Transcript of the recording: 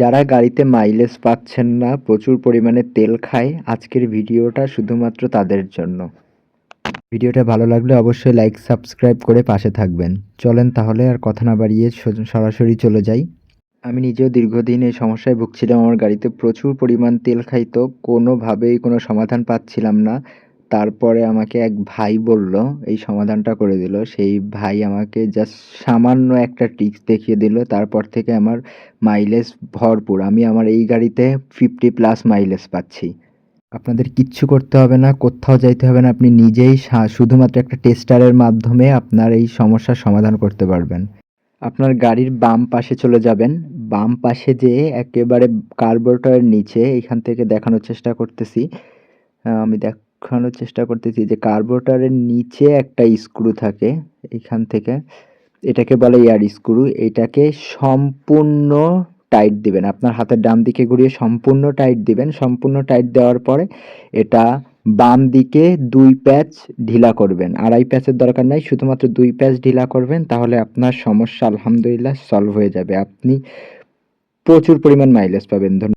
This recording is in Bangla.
যারা গাড়িতে মাইলেজ পাচ্ছেন না, প্রচুর পরিমাণে তেল খায়, আজকের ভিডিওটা শুধুমাত্র তাদের জন্য। ভিডিওটা ভালো লাগলে অবশ্যই লাইক সাবস্ক্রাইব করে পাশে থাকবেন। চলেন তাহলে আর কথা না বাড়িয়ে সরাসরি চলে যাই। আমি নিজেও দীর্ঘদিন এই সমস্যায় ভুগছিলাম, আমার গাড়িতে প্রচুর পরিমাণ তেল খাইতো, কোনোভাবেই কোনো সমাধান পাচ্ছিলাম না। তারপরে আমাকে এক ভাই বলল, এই সমাধানটা করে দিল। সেই ভাই আমাকে জাস্ট সামান্য একটা টিপস দেখিয়ে দিল। তারপর থেকে আমার মাইলেজ ভরপুর। আমি আমার এই গাড়িতে ফিফটি প্লাস মাইলেজ পাচ্ছি। আপনাদের কিচ্ছু করতে হবে না, কোথাও যাইতে হবে না। আপনি নিজেই শুধুমাত্র একটা টেস্টারের মাধ্যমে আপনার এই সমস্যার সমাধান করতে পারবেন। আপনার গাড়ির বাম পাশে চলে যাবেন। বাম পাশে যেয়ে একেবারে কার্বোরেটরের নিচে এখান থেকে দেখানোর চেষ্টা করতেছি। আমি আমি দেখানোর চেষ্টা করতেছি যে কার্বোরেটরের নিচে একটা স্ক্রু থাকে, এখান থেকে। এটাকে বলে এয়ার স্ক্রু এটাকে সম্পূর্ণ টাইট দিবেন। আপনার হাতের ডান দিকে ঘুরিয়ে সম্পূর্ণ টাইট দিবেন। সম্পূর্ণ টাইট দেওয়ার পরে এটা বাম দিকে দুই প্যাচ ঢিলা করবেন। আড়াই প্যাচের দরকার নাই, শুধুমাত্র দুই প্যাচ ঢিলা করবেন, তাহলে আপনার সমস্যা আলহামদুলিল্লাহ সলভ হয়ে যাবে। আপনি প্রচুর পরিমাণ মাইলেজ পাবেন। ধন্যবাদ।